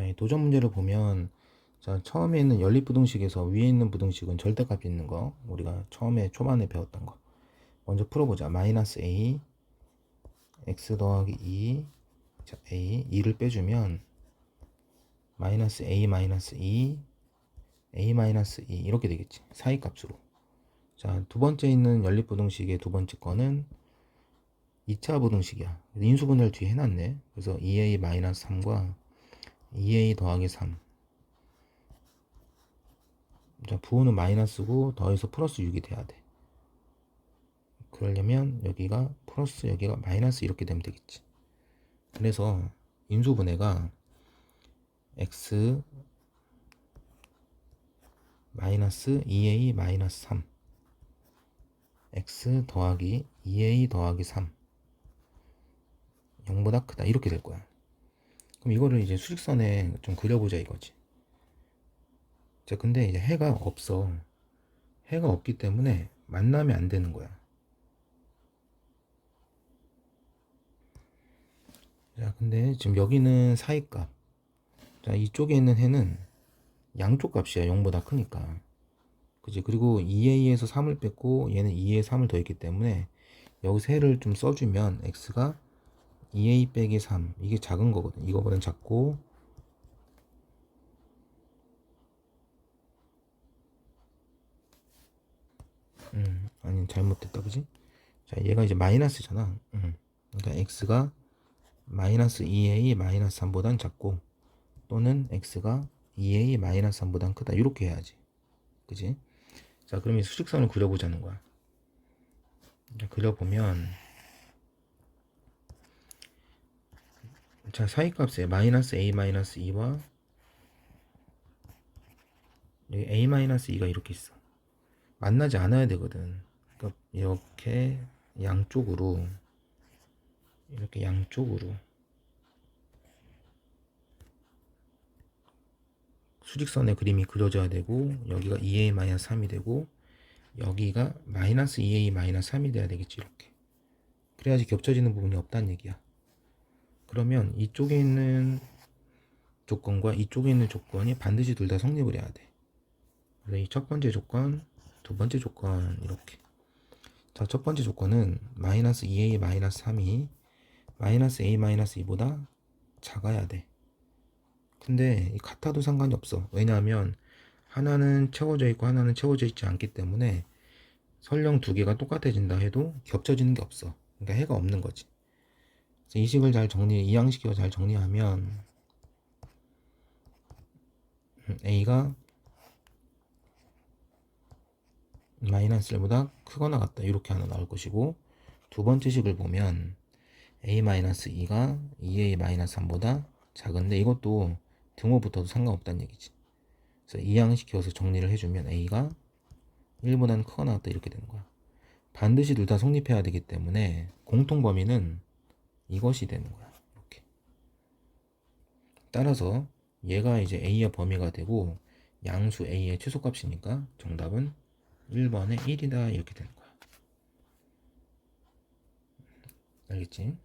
자, 이 도전 문제를 보면 자, 처음에 있는 연립부등식에서 위에 있는 부등식은 절대값이 있는 거 우리가 처음에 초반에 배웠던 거. 먼저 풀어보자. 마이너스 a x 더하기 2 자, a 2를 빼주면 마이너스 a 마이너스 2 a 마이너스 2 이렇게 되겠지. 사이 값으로. 자 두 번째 있는 연립부등식의 두 번째 거는 2차 부등식이야. 인수분해를 뒤에 해놨네. 그래서 2a 마이너스 3과 2a 더하기 3 자, 부호는 마이너스고 더해서 플러스 6이 돼야 돼. 그러려면 여기가 플러스 여기가 마이너스 이렇게 되면 되겠지. 그래서 인수분해가 x 마이너스 2a 마이너스 3 x 더하기 2a 더하기 3 0보다 크다 이렇게 될 거야. 그럼 이거를 이제 수직선에 좀 그려보자 이거지. 자, 근데 이제 해가 없어. 해가 없기 때문에 만나면 안 되는 거야. 자, 근데 지금 여기는 사이값. 자, 이쪽에 있는 해는 양쪽 값이야. 0보다 크니까. 그지? 그리고 2a에서 3을 뺐고 얘는 2에 3을 더했기 때문에 여기서 해를 좀 써주면 x가 2a 빼기 3 이게 작은 거거든. 이거보다는 작고 음, 아니 잘못됐다 그지? 자 얘가 이제 마이너스잖아 음. 그러니까 x가 마이너스 2a 마이너스 3보단 작고 또는 x가 2a 마이너스 3보단 크다 이렇게 해야지 그지? 자 그럼 이 수직선을 그려보자는 거야 자, 그려보면 자 사이값에 마이너스 a 마이너스 2와 여기 a 마이너스 2가 이렇게 있어. 만나지 않아야 되거든. 그러니까 이렇게 양쪽으로 이렇게 양쪽으로 수직선의 그림이 그려져야 되고 여기가 2a-3이 되고 여기가 마이너스 2a-3이 돼야 되겠지 이렇게. 그래야지 겹쳐지는 부분이 없다는 얘기야 그러면 이쪽에 있는 조건과 이쪽에 있는 조건이 반드시 둘 다 성립을 해야 돼. 그래서 이 첫 번째 조건 두 번째 조건 이렇게. 자 첫 번째 조건은 마이너스 2a 마이너스 3이 마이너스 a 마이너스 2보다 작아야 돼. 근데 같아도 상관이 없어. 왜냐하면 하나는 채워져 있고 하나는 채워져 있지 않기 때문에 설령 두 개가 똑같아진다 해도 겹쳐지는 게 없어. 그러니까 해가 없는 거지 이 식을 잘 정리 이 양식을 잘 정리하면 음, a가 마이너스 1보다 크거나 같다. 이렇게 하나 나올 것이고 두 번째 식을 보면 a 마이너스 2가 2a 마이너스 3보다 작은데 이것도 등호부터도 상관없다는 얘기지. 그래서 이항시켜서 정리를 해주면 a가 1보다는 크거나 같다. 이렇게 되는 거야. 반드시 둘 다 성립해야 되기 때문에 공통 범위는 이것이 되는 거야 이렇게 따라서 얘가 이제 a의 범위가 되고 양수 a의 최소값이니까 정답은 1번에 1이다 이렇게 되는 거야. 알겠지?